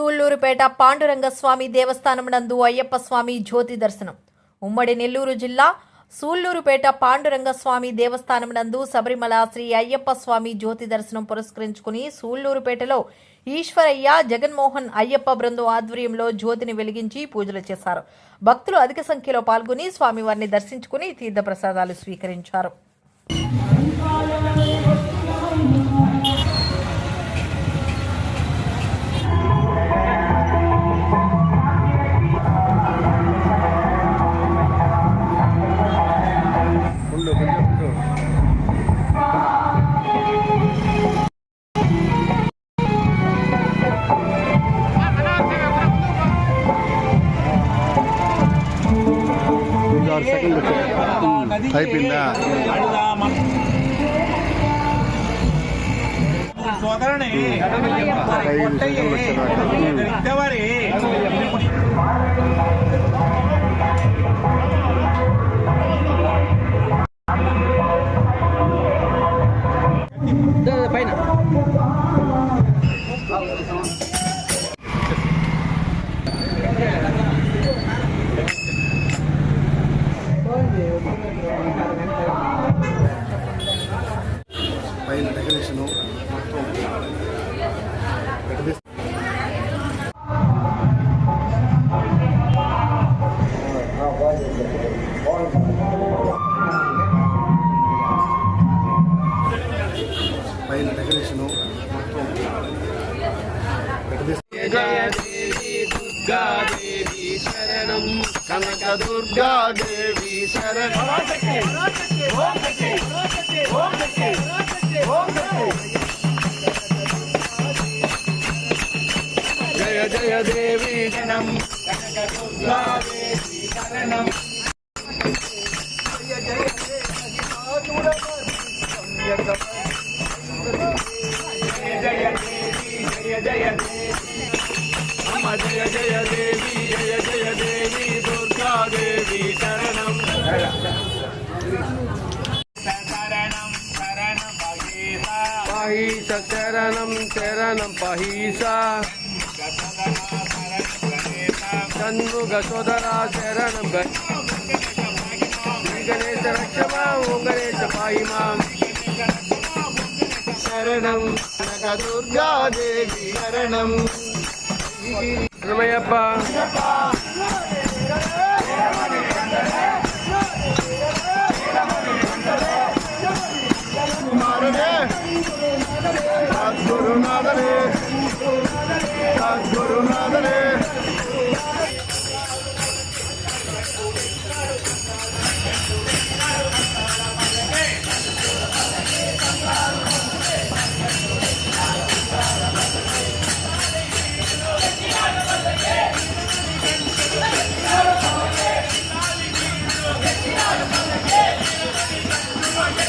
సూళ్ళూరుపేట పాండురంగ స్వామి దేవస్థానం నందు అయ్యప్ప స్వామి జ్యోతి దర్శనం. ఉమ్మడి నెల్లూరు జిల్లా సూళ్ళూరుపేట పాండురంగ స్వామి దేవస్థానం నందు శబరిమల శ్రీ అయ్యప్ప స్వామి జ్యోతి దర్శనం పురస్కరించుకుని సూళ్ళూరుపేటలో ఈశ్వరయ్య జగన్మోహన్ అయ్యప్ప బృందం ఆధ్వర్యంలో జ్యోతిని వెలిగించి పూజలు చేశారు. భక్తులు అధిక సంఖ్యలో పాల్గొని స్వామివారిని దర్శించుకుని తీర్థప్రసాదాలు స్వీకరించారు. అయిపోయిందా? సోదరుని ఇద్దవరి పైన. పైన డెకరేషన్ మొత్తం కనక దుర్గా దేవి శరణం జయ జయ దేవి జనం జయ దుర్గా దేవి శరణం శరణం శరణం భగీసా షణ్ముఖ సోదరా శరణం గణేశ రక్షమా ఓం గణేశ పాయి పాహిమా శరణం. కనక దేవి శరణం. రమయ్యప్ప